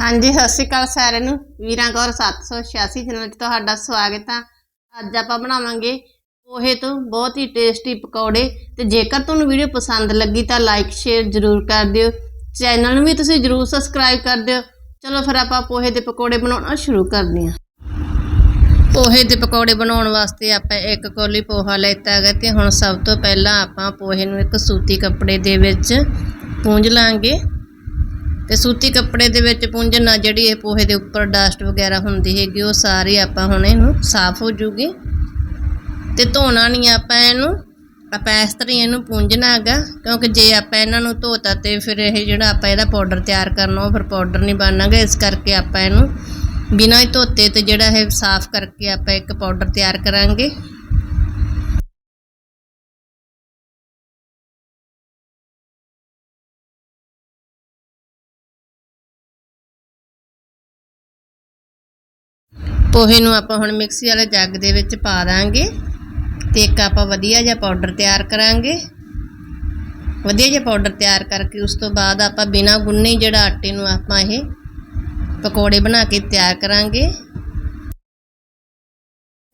ਹਾਂਜੀ, ਸਤਿ ਸ਼੍ਰੀ ਅਕਾਲ ਸਾਰਿਆਂ ਨੂੰ। ਵੀਰਾਂ ਕੌਰ 786 ਚੈਨਲ 'ਚ ਤੁਹਾਡਾ ਸਵਾਗਤ ਆ। ਅੱਜ ਆਪਾਂ ਬਣਾਵਾਂਗੇ ਪੋਹੇ ਤੋਂ ਬਹੁਤ ਹੀ ਟੇਸਟੀ ਪਕੌੜੇ। ਤੇ ਜੇਕਰ ਤੁਹਾਨੂੰ ਵੀਡੀਓ ਪਸੰਦ ਲੱਗੀ ਤਾਂ ਲਾਈਕ ਸ਼ੇਅਰ ਜ਼ਰੂਰ ਕਰ ਦਿਓ। ਚੈਨਲ ਨੂੰ ਵੀ ਤੁਸੀਂ ਜ਼ਰੂਰ ਸਬਸਕ੍ਰਾਈਬ ਕਰ ਦਿਓ। ਚਲੋ ਫਿਰ ਆਪਾਂ ਪੋਹੇ ਦੇ ਪਕੌੜੇ ਬਣਾਉਣਾ ਸ਼ੁਰੂ ਕਰਦੇ ਹਾਂ। ਪੋਹੇ ਦੇ ਪਕੌੜੇ ਬਣਾਉਣ ਵਾਸਤੇ ਆਪਾਂ ਇੱਕ ਕੋਲੀ ਪੋਹਾ ਲੈਤਾ ਹੈਗਾ ਤੇ ਹੁਣ ਸਭ ਤੋਂ ਪਹਿਲਾਂ ਆਪਾਂ ਪੋਹੇ ਨੂੰ ਇੱਕ ਸੂਤੀ ਕੱਪੜੇ ਦੇ ਵਿੱਚ ਪੂੰਝ ਲਾਂਗੇ। ਤੇ ਸੂਤੀ ਕੱਪੜੇ ਦੇ ਵਿੱਚ ਪੂੰਝਣ ਨਾਲ ਜਿਹੜੀ ਇਹ ਪੋਹੇ ਦੇ ਉੱਪਰ ਡਸਟ ਵਗੈਰਾ ਹੁੰਦੀ ਹੈਗੀ, ਉਹ ਸਾਰੀ ਆਪਾਂ ਹੁਣ ਇਹਨੂੰ ਸਾਫ਼ ਹੋ ਜੂਗੀ। ਤੇ ਧੋਣਾ ਨਹੀਂ ਆਪਾਂ ਇਹਨੂੰ, ਆਪਾਂ ਇਸ ਤਰ੍ਹਾਂ ਹੀ ਇਹਨੂੰ ਪੂੰਝਣਾ ਹੈਗਾ, ਕਿਉਂਕਿ ਜੇ ਆਪਾਂ ਇਹਨਾਂ ਨੂੰ ਧੋਤਾ ਤੇ ਫਿਰ ਇਹ ਜਿਹੜਾ ਆਪਾਂ ਇਹਦਾ ਪਾਊਡਰ ਤਿਆਰ ਕਰਨਾ, ਉਹ ਫਿਰ ਪਾਊਡਰ ਨਹੀਂ ਬਣਨਾਗਾ, ਇਸ ਕਰਕੇ ਆਪਾਂ ਇਹਨੂੰ ਬਿਨਾਂ ਹੀ ਧੋਤੇ ਤੇ ਜਿਹੜਾ ਇਹ ਸਾਫ਼ ਕਰਕੇ ਆਪਾਂ ਇੱਕ ਪਾਊਡਰ ਤਿਆਰ ਕਰਾਂਗੇ। ਪੋਹੇ ਨੂੰ ਆਪਾਂ ਹੁਣ ਮਿਕਸੀ ਵਾਲੇ ਜੱਗ ਦੇ ਵਿੱਚ ਪਾ ਦਾਂਗੇ ਤੇ ਇੱਕ ਆਪਾਂ ਵਧੀਆ ਜਿਹਾ ਪਾਊਡਰ ਤਿਆਰ ਕਰਾਂਗੇ। ਵਧੀਆ ਜਿਹਾ ਪਾਊਡਰ ਤਿਆਰ ਕਰਕੇ ਉਸ ਤੋਂ ਬਾਅਦ ਆਪਾਂ ਬਿਨਾਂ ਗੁੰਨੇ ਜਿਹੜਾ ਆਟੇ ਨੂੰ ਆਪਾਂ ਇਹ ਪਕੌੜੇ ਬਣਾ ਕੇ ਤਿਆਰ ਕਰਾਂਗੇ।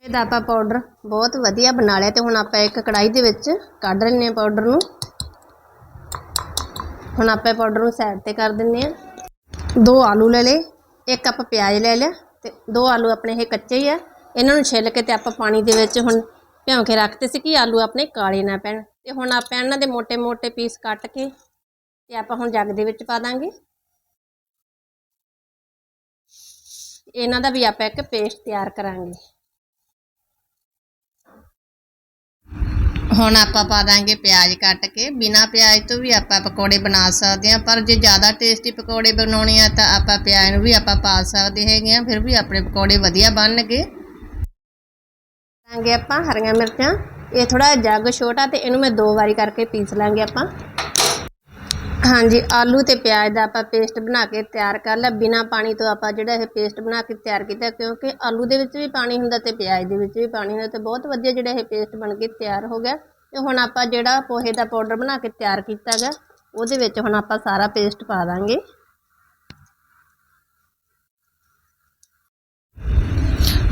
ਇਹਦਾ ਆਪਾਂ ਪਾਊਡਰ ਬਹੁਤ ਵਧੀਆ ਬਣਾ ਲਿਆ ਤੇ ਹੁਣ ਆਪਾਂ ਇੱਕ ਕੜਾਈ ਦੇ ਵਿੱਚ ਕੱਢ ਲੈਂਦੇ ਹਾਂ ਪਾਊਡਰ ਨੂੰ। ਹੁਣ ਆਪਾਂ ਪਾਊਡਰ ਨੂੰ ਸਾਈਡ ਤੇ ਕਰ ਦਿੰਦੇ ਹਾਂ। ਦੋ ਆਲੂ ਲੈ ਲਏ, ਇੱਕ ਕੱਪ ਪਿਆਜ਼ ਲੈ ਲਿਆ। ਤੇ ਦੋ ਆਲੂ ਆਪਣੇ ਇਹ ਕੱਚੇ ਹੀ ਆ। ਇਹਨਾਂ ਨੂੰ ਛਿੱਲ ਕੇ ਤੇ ਆਪਾਂ ਪਾਣੀ ਦੇ ਵਿੱਚ ਹੁਣ ਭਿਉਂ ਕੇ ਰੱਖਤੇ ਸੀ ਕਿ ਆਲੂ ਆਪਣੇ ਕਾਲੇ ਨਾ ਪੈਣ। ਤੇ ਹੁਣ ਆਪਾਂ ਇਹਨਾਂ ਦੇ ਮੋٹے-ਮੋٹے ਪੀਸ ਕੱਟ ਕੇ ਤੇ ਆਪਾਂ ਹੁਣ ਜੱਗ ਦੇ ਵਿੱਚ ਪਾ ਦਾਂਗੇ। ਇਹਨਾਂ ਦਾ ਵੀ ਆਪਾਂ ਇੱਕ ਪੇਸਟ ਤਿਆਰ ਕਰਾਂਗੇ। ਹੁਣ ਆਪਾਂ ਪਾ ਦਾਂਗੇ ਪਿਆਜ਼ ਕੱਟ ਕੇ। ਬਿਨਾ ਪਿਆਜ਼ ਤੋਂ ਵੀ ਆਪਾਂ ਪਕੌੜੇ ਬਣਾ ਸਕਦੇ ਹਾਂ। ਪਰ ਜੇ ਜ਼ਿਆਦਾ ਟੇਸਟੀ ਪਕੌੜੇ ਬਣਾਉਣੇ ਆ ਤਾਂ ਆਪਾਂ ਪਿਆਜ਼ ਨੂੰ ਵੀ ਆਪਾਂ ਪਾ ਸਕਦੇ ਹੈਗੇ ਆ ਫਿਰ ਵੀ ਆਪਣੇ ਪਕੌੜੇ ਵਧੀਆ ਬਣਨਗੇ। ਲਾਂਗੇ ਆਪਾਂ ਹਰੀਆਂ ਮਿਰਚਾਂ। ਇਹ ਥੋੜਾ ਜੱਗ ਛੋਟਾ ਤੇ ਇਹਨੂੰ ਮੈਂ ਦੋ ਵਾਰੀ ਕਰਕੇ ਪੀਸ ਲਾਂਗੇ ਆਪਾਂ। ਹਾਂਜੀ, ਆਲੂ ਤੇ ਪਿਆਜ਼ ਦਾ ਆਪਾਂ ਪੇਸਟ ਬਣਾ ਕੇ ਤਿਆਰ ਕਰ ਲਿਆ। ਬਿਨਾ ਪਾਣੀ ਤੋਂ ਆਪਾਂ ਜਿਹੜਾ ਇਹ ਪੇਸਟ ਬਣਾ ਕੇ ਤਿਆਰ ਕੀਤਾ, ਕਿਉਂਕਿ ਆਲੂ ਦੇ ਵਿੱਚ ਵੀ ਪਾਣੀ ਹੁੰਦਾ ਤੇ ਪਿਆਜ਼ ਦੇ ਵਿੱਚ ਵੀ ਪਾਣੀ ਹੁੰਦਾ, ਤੇ ਬਹੁਤ ਵਧੀਆ ਜਿਹੜਾ ਇਹ ਪੇਸਟ ਬਣ ਕੇ ਤਿਆਰ ਹੋ ਗਿਆ। ਤੇ ਹੁਣ ਆਪਾਂ ਜਿਹੜਾ ਪੋਹੇ ਦਾ ਪਾਊਡਰ ਬਣਾ ਕੇ ਤਿਆਰ ਕੀਤਾ ਗਾ ਉਹਦੇ ਵਿੱਚ ਹੁਣ ਆਪਾਂ ਸਾਰਾ ਪੇਸਟ ਪਾ ਦਾਂਗੇ।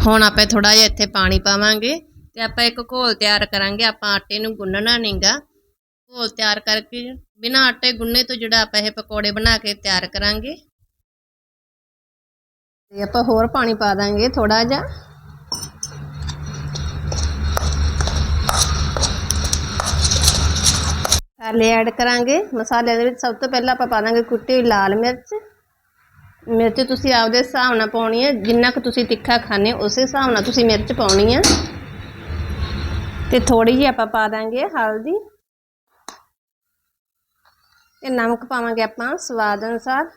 ਹੁਣ ਆਪਾਂ ਥੋੜਾ ਜਿਹਾ ਇੱਥੇ ਪਾਣੀ ਪਾਵਾਂਗੇ, ਤੇ ਆਪਾਂ ਇੱਕ ਘੋਲ ਤਿਆਰ ਕਰਾਂਗੇ। ਆਪਾਂ ਆਟੇ ਨੂੰ ਗੁੰਨਣਾ ਨਹੀਂਗਾ ਘੋਲ ਤਿਆਰ ਕਰਕੇ ਬਿਨਾਂ ਆਟੇ ਗੁੰਨੇ ਤੋਂ ਜਿਹੜਾ ਆਪਾਂ ਇਹ ਪਕੌੜੇ ਬਣਾ ਕੇ ਤਿਆਰ ਕਰਾਂਗੇ। ਤੇ ਆਪਾਂ ਹੋਰ ਪਾਣੀ ਪਾ ਦਾਂਗੇ ਥੋੜਾ ਜਿਹਾ। ਮਸਾਲੇ ਐਡ ਕਰਾਂਗੇ। ਮਸਾਲੇ ਦੇ ਵਿੱਚ ਸਭ ਤੋਂ ਪਹਿਲਾਂ ਆਪਾਂ ਪਾ ਦਾਂਗੇ ਕੁੱਟੀ ਹੋਈ ਲਾਲ ਮਿਰਚ। ਮਿਰਚ ਤੁਸੀਂ ਆਪਦੇ ਹਿਸਾਬ ਨਾਲ ਪਾਉਣੀ ਹੈ। ਜਿੰਨਾ ਕੁ ਤੁਸੀਂ ਤਿੱਖਾ ਖਾਣੇ ਉਸੇ ਹਿਸਾਬ ਨਾਲ ਤੁਸੀਂ ਮਿਰਚ ਪਾਉਣੀ ਹੈ। ਤੇ ਥੋੜੀ ਜਿਹੀ ਆਪਾਂ ਪਾ ਦਾਂਗੇ ਹਲਦੀ। ਤੇ ਨਮਕ ਪਾਵਾਂਗੇ ਆਪਾਂ ਸਵਾਦ ਅਨੁਸਾਰ।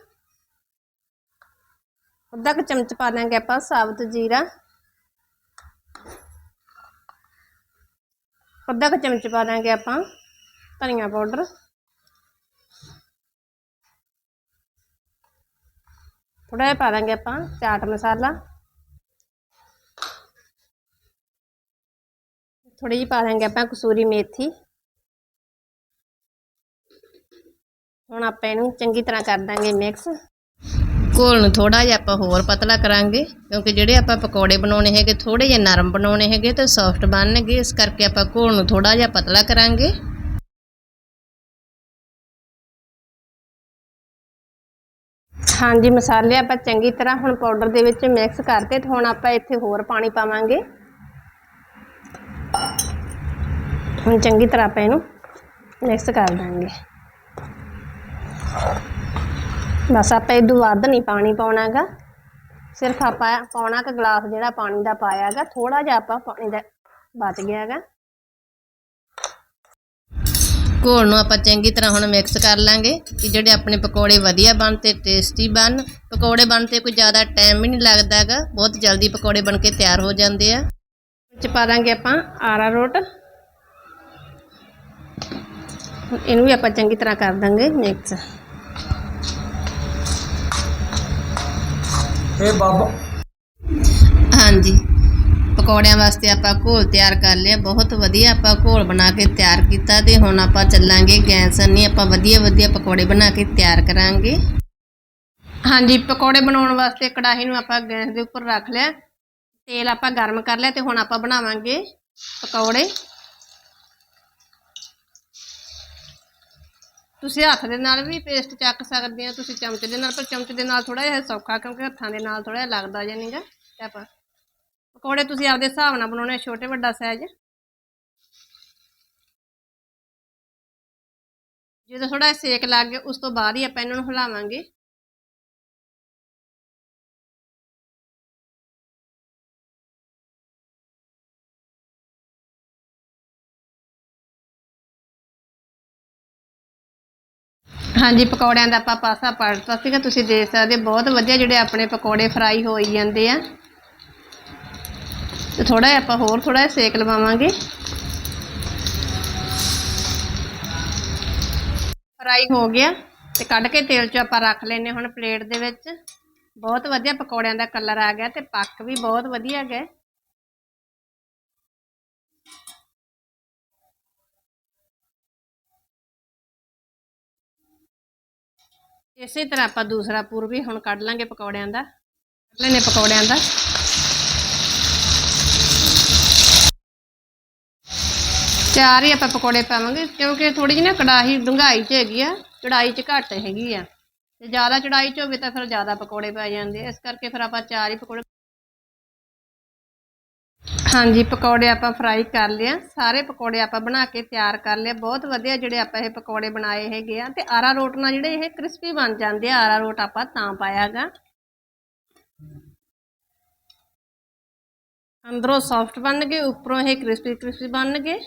ਅੱਧਾ ਕੁ ਚਮਚ ਪਾ ਦਾਂਗੇ ਆਪਾਂ ਸਾਬਤ ਜੀਰਾ। ਅੱਧਾ ਕੁ ਚਮਚ ਪਾ ਦਾਂਗੇ ਆਪਾਂ ਧਨੀਆ ਪਾਊਡਰ। ਥੋੜਾ ਜਿਹਾ ਪਾ ਦਾਂਗੇ ਆਪਾਂ ਚਾਟ ਮਸਾਲਾ। ਥੋੜੀ ਜਿਹੀ ਪਾ ਦਾਂਗੇ ਆਪਾਂ ਕਸੂਰੀ ਮੇਥੀ। ਹੁਣ ਆਪਾਂ ਇਹਨੂੰ ਚੰਗੀ ਤਰ੍ਹਾਂ ਕਰ ਦਾਂਗੇ ਮਿਕਸ ਘੋਲ ਨੂੰ ਥੋੜਾ ਜਿਹਾ ਆਪਾਂ ਹੋਰ ਪਤਲਾ ਕਰਾਂਗੇ, ਕਿਉਂਕਿ ਜਿਹੜੇ ਆਪਾਂ ਪਕੌੜੇ ਬਣਾਉਣੇ ਹੈਗੇ ਥੋੜੇ ਜਿਹਾ ਨਰਮ ਬਣਾਉਣੇ ਹੈਗੇ ਤੇ ਸੌਫਟ ਬਣਨਗੇ, ਇਸ ਕਰਕੇ ਆਪਾਂ ਘੋਲ ਨੂੰ ਥੋੜਾ ਜਿਹਾ ਪਤਲਾ ਕਰਾਂਗੇ। ਹਾਂਜੀ, ਮਸਾਲੇ ਆਪਾਂ ਚੰਗੀ ਤਰ੍ਹਾਂ ਹੁਣ ਪਾਊਡਰ ਦੇ ਵਿੱਚ ਮਿਕਸ ਕਰਤੇ ਤੇ ਹੁਣ ਆਪਾਂ ਇੱਥੇ ਹੋਰ ਪਾਣੀ ਪਾਵਾਂਗੇ। ਹੁਣ ਚੰਗੀ ਤਰ੍ਹਾਂ ਆਪਾਂ ਇਹਨੂੰ ਮਿਕਸ ਕਰ ਦਾਂਗੇ। ਬਸ ਆਪਾਂ ਇਹ ਤੋਂ ਵੱਧ ਨਹੀਂ ਪਾਣੀ ਪਾਉਣਾਗਾ। ਸਿਰਫ ਆਪਾਂ ਪੌਣਾ ਕ ਗਲਾਸ ਜਿਹੜਾ ਪਾਣੀ ਦਾ ਪਾਇਆਗਾ ਥੋੜਾ ਜਿਹਾ ਆਪਾਂ ਪਾਣੀ ਦਾ ਬਚ ਗਿਆਗਾ। ਘੋਲ ਨੂੰ ਆਪਾਂ ਚੰਗੀ ਤਰ੍ਹਾਂ ਹੁਣ ਮਿਕਸ ਕਰ ਲਾਂਗੇ ਕਿ ਜਿਹੜੇ ਆਪਣੇ ਪਕੌੜੇ ਵਧੀਆ ਬਣ ਤੇ ਟੇਸਟੀ ਬਣ। ਪਕੌੜੇ ਬਣ ਤੇ ਕੋਈ ਜ਼ਿਆਦਾ ਟਾਈਮ ਵੀ ਨਹੀਂ ਲੱਗਦਾਗਾ, ਬਹੁਤ ਜਲਦੀ ਪਕੌੜੇ ਬਣ ਕੇ ਤਿਆਰ ਹੋ ਜਾਂਦੇ ਆ। ਵਿੱਚ ਪਾ ਦਾਂਗੇ ਆਪਾਂ ਆਰਾ ਰੋਟ। ਇਹਨੂੰ ਵੀ ਆਪਾਂ ਚੰਗੀ ਤਰ੍ਹਾਂ ਕਰ ਦਾਂਗੇ ਮਿਕਸ ਇਹ ਬਾਬਾ। ਹਾਂਜੀ। ਪਕੌੜਿਆਂ ਵਾਸਤੇ ਆਪਾਂ ਘੋਲ ਤਿਆਰ ਕਰ ਲਿਆ। ਬਹੁਤ ਵਧੀਆ ਆਪਾਂ ਘੋਲ ਬਣਾ ਕੇ ਤਿਆਰ ਕੀਤਾ ਤੇ ਹੁਣ ਆਪਾਂ ਚੱਲਾਂਗੇ ਗੈਸ ਨਹੀਂ ਆਪਾਂ ਵਧੀਆ ਵਧੀਆ ਪਕੌੜੇ ਬਣਾ ਕੇ ਤਿਆਰ ਕਰਾਂਗੇ। ਹਾਂਜੀ, ਪਕੌੜੇ ਬਣਾਉਣ ਵਾਸਤੇ ਕੜਾਹੀ ਨੂੰ ਆਪਾਂ ਗੈਸ ਦੇ ਉੱਪਰ ਰੱਖ ਲਿਆ। ਤੇਲ ਆਪਾਂ ਗਰਮ ਕਰ ਲਿਆ ਤੇ ਹੁਣ ਆਪਾਂ ਬਣਾਵਾਂਗੇ ਪਕੌੜੇ। ਤੁਸੀਂ ਹੱਥ ਦੇ ਨਾਲ ਵੀ ਪੇਸਟ ਚੱਕ ਸਕਦੇ ਆ ਤੁਸੀਂ ਚਮਚ ਦੇ ਨਾਲ, ਪਰ ਚਮਚ ਦੇ ਨਾਲ ਥੋੜਾ ਜਿਹਾ ਸੌਖਾ, ਕਿਉਂਕਿ ਹੱਥਾਂ ਦੇ ਨਾਲ ਥੋੜਾ ਜਿਹਾ ਲੱਗਦਾ ਜਾਂ ਨਹੀਂਗਾ ਤੇ ਆਪਾਂ ਪਕੌੜੇ ਤੁਸੀਂ ਆਪਦੇ ਹਿਸਾਬ ਨਾਲ ਬਣਾਉਣੇ, ਛੋਟੇ, ਵੱਡਾ ਸਾਈਜ਼ ਜਦੋਂ ਥੋੜਾ ਸੇਕ ਲੱਗ ਗਿਆ, ਉਸ ਤੋਂ ਬਾਅਦ ਹੀ ਆਪਾਂ ਇਹਨਾਂ ਨੂੰ ਹਿਲਾਵਾਂਗੇ। ਹਾਂਜੀ ਪਕੌੜਿਆਂ ਦਾ ਆਪਾਂ ਪਾਸਾ ਪਲਟਤਾ ਸੀਗਾ ਤੁਸੀਂ ਦੇਖ ਸਕਦੇ ਹੋ, ਬਹੁਤ ਵਧੀਆ ਜਿਹੜੇ ਆਪਣੇ ਪਕੌੜੇ ਫਰਾਈ ਹੋਈ ਜਾਂਦੇ ਆ। ਤੇ ਥੋੜਾ ਜਿਹਾ ਆਪਾਂ ਹੋਰ ਥੋੜਾ ਜਿਹਾ ਸੇਕ ਲਵਾਵਾਂਗੇ। ਫਰਾਈ ਹੋ ਗਿਆ ਤੇ ਕੱਢ ਕੇ ਤੇਲ 'ਚ ਆਪਾਂ ਰੱਖ ਲੈਨੇ ਹੁਣ ਪਲੇਟ ਦੇ ਵਿੱਚ। ਬਹੁਤ ਵਧੀਆ ਪਕੌੜਿਆਂ ਦਾ ਕਲਰ ਆ ਗਿਆ ਤੇ ਪੱਕ ਵੀ ਬਹੁਤ ਵਧੀਆ ਗਏ ਇਸੇ ਤਰ੍ਹਾਂ ਆਪਾਂ ਦੂਸਰਾ ਪੂਰ ਵੀ ਹੁਣ ਕੱਢ ਲਾਂਗੇ ਪਕੌੜਿਆਂ ਦਾ। ਕੱਢ ਲੈਨੇ ਪਕੌੜਿਆਂ ਦਾ। ਚਾਰ ਹੀ ਆਪਾਂ ਪਕੌੜੇ ਪਾਵਾਂਗੇ, ਕਿਉਂਕਿ ਥੋੜੀ ਜਿਹੀ ਨਾ ਕੜਾਹੀ ਡੂੰਘਾਈ 'ਚ ਹੈਗੀ ਆ, ਚੜਾਈ 'ਚ ਘੱਟ ਹੈਗੀ ਆ। ਤੇ ਜ਼ਿਆਦਾ ਚੜਾਈ 'ਚ ਹੋਵੇ ਤਾਂ ਫਿਰ ਜ਼ਿਆਦਾ ਪਕੌੜੇ ਪੈ ਜਾਂਦੇ ਇਸ ਕਰਕੇ ਫਿਰ ਆਪਾਂ ਚਾਰ ਹੀ ਪਕੌੜੇ ਹਾਂਜੀ, ਪਕੌੜੇ ਆਪਾਂ ਫਰਾਈ ਕਰ ਲਿਆ। ਸਾਰੇ ਪਕੌੜੇ ਆਪਾਂ ਬਣਾ ਕੇ ਤਿਆਰ ਕਰ ਲਿਆ। ਬਹੁਤ ਵਧੀਆ ਜਿਹੜੇ ਆਪਾਂ ਇਹ ਪਕੌੜੇ ਬਣਾਏ ਹੈਗੇ ਆ। ਤੇ ਆਰਾ ਰੋਟ ਨਾਲ ਜਿਹੜੇ ਇਹ ਕ੍ਰਿਸਪੀ ਬਣ ਜਾਂਦੇ ਆ, ਆਰਾ ਰੋਟ ਆਪਾਂ ਤਾਂ ਪਾਇਆਗਾ ਅੰਦਰੋਂ ਸੌਫਟ ਬਣ ਗਏ, ਉੱਪਰੋਂ ਇਹ ਕ੍ਰਿਸਪੀ ਕ੍ਰਿਸਪੀ ਬਣਨਗੇ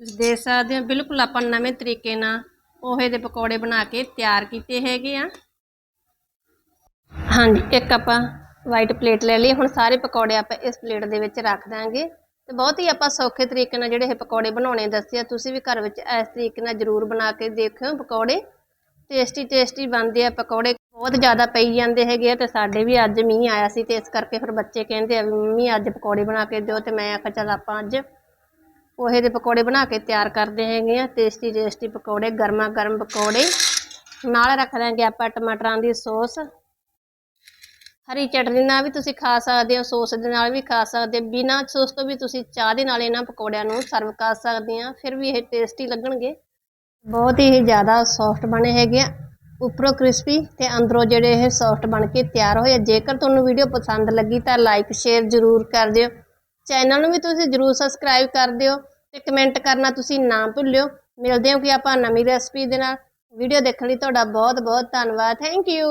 ਤੁਸੀਂ ਦੇਖ ਸਕਦੇ ਹੋ, ਬਿਲਕੁਲ ਆਪਾਂ ਨਵੇਂ ਤਰੀਕੇ ਨਾਲ ਪੋਹੇ ਦੇ ਪਕੌੜੇ ਬਣਾ ਕੇ ਤਿਆਰ ਕੀਤੇ ਹੈਗੇ ਆ। ਹਾਂਜੀ, ਇੱਕ ਆਪਾਂ ਵਾਈਟ ਪਲੇਟ ਲੈ ਲਈ ਹੁਣ ਸਾਰੇ ਪਕੌੜੇ ਆਪਾਂ ਇਸ ਪਲੇਟ ਦੇ ਵਿੱਚ ਰੱਖ ਦਾਂਗੇ। ਤੇ ਬਹੁਤ ਹੀ ਆਪਾਂ ਸੌਖੇ ਤਰੀਕੇ ਨਾਲ ਜਿਹੜੇ ਇਹ ਪਕੌੜੇ ਬਣਾਉਣੇ ਦੱਸੇ ਆ। ਤੁਸੀਂ ਵੀ ਘਰ ਵਿੱਚ ਇਸ ਤਰੀਕੇ ਨਾਲ ਜ਼ਰੂਰ ਬਣਾ ਕੇ ਦੇਖਿਓ ਪਕੌੜੇ। ਟੇਸਟੀ ਟੇਸਟੀ ਬਣਦੇ ਆ ਪਕੌੜੇ। ਬਹੁਤ ਜ਼ਿਆਦਾ ਪਈ ਜਾਂਦੇ ਹੈਗੇ ਆ ਤੇ ਸਾਡੇ ਵੀ ਅੱਜ ਮੀਂਹ ਆਇਆ ਸੀ ਤੇ ਇਸ ਕਰਕੇ ਫਿਰ ਬੱਚੇ ਕਹਿੰਦੇ ਆ ਵੀ ਮੰਮੀ ਅੱਜ ਪਕੌੜੇ ਬਣਾ ਕੇ ਦਿਓ ਤੇ ਮੈਂ ਆਖਿਆ ਚੱਲ ਆਪਾਂ ਅੱਜ ਪੋਹੇ ਦੇ ਪਕੌੜੇ ਬਣਾ ਕੇ ਤਿਆਰ ਕਰਦੇ ਹੈਗੇ ਆ। ਟੇਸਟੀ ਟੇਸਟੀ ਪਕੌੜੇ ਗਰਮਾ ਗਰਮ ਪਕੌੜੇ। ਨਾਲ ਰੱਖ ਦਾਂਗੇ ਆਪਾਂ ਟਮਾਟਰਾਂ ਦੀ ਸੌਸ। ਹਰੀ ਚਟਨੀ ਨਾਲ ਵੀ ਤੁਸੀਂ ਖਾ ਸਕਦੇ ਹੋ, ਸੌਸ ਦੇ ਨਾਲ ਵੀ ਖਾ ਸਕਦੇ ਹੋ। ਬਿਨਾਂ ਸੌਸ ਤੋਂ ਵੀ ਤੁਸੀਂ ਚਾਹ ਦੇ ਨਾਲ ਇਹਨਾਂ ਪਕੌੜਿਆਂ ਨੂੰ ਸਰਵ ਕਰ ਸਕਦੇ ਆ ਫਿਰ ਵੀ ਇਹ ਟੇਸਟੀ ਲੱਗਣਗੇ। ਬਹੁਤ ਹੀ ਜ਼ਿਆਦਾ ਸੌਫਟ ਬਣੇ ਹੈਗੇ ਆ, ਉੱਪਰੋਂ ਕ੍ਰਿਸਪੀ ਤੇ ਅੰਦਰੋਂ ਜਿਹੜੇ ਇਹ ਸੌਫਟ ਬਣ ਕੇ ਤਿਆਰ ਹੋਏ ਆ। ਜੇਕਰ ਤੁਹਾਨੂੰ ਵੀਡੀਓ ਪਸੰਦ ਲੱਗੀ ਤਾਂ ਲਾਈਕ ਸ਼ੇਅਰ ਜ਼ਰੂਰ ਕਰ ਦਿਓ। ਚੈਨਲ ਨੂੰ ਵੀ ਤੁਸੀਂ ਜ਼ਰੂਰ ਸਬਸਕ੍ਰਾਈਬ ਕਰ ਦਿਓ ਤੇ ਕਮੈਂਟ ਕਰਨਾ ਤੁਸੀਂ ਨਾ ਭੁੱਲਿਓ। ਮਿਲਦੇ ਹਾਂ ਕਿ ਆਪਾਂ ਨਵੀਂ ਰੈਸਪੀ ਦੇ ਨਾਲ। ਵੀਡੀਓ ਦੇਖਣ ਲਈ ਤੁਹਾਡਾ ਬਹੁਤ ਬਹੁਤ ਧੰਨਵਾਦ। Thank you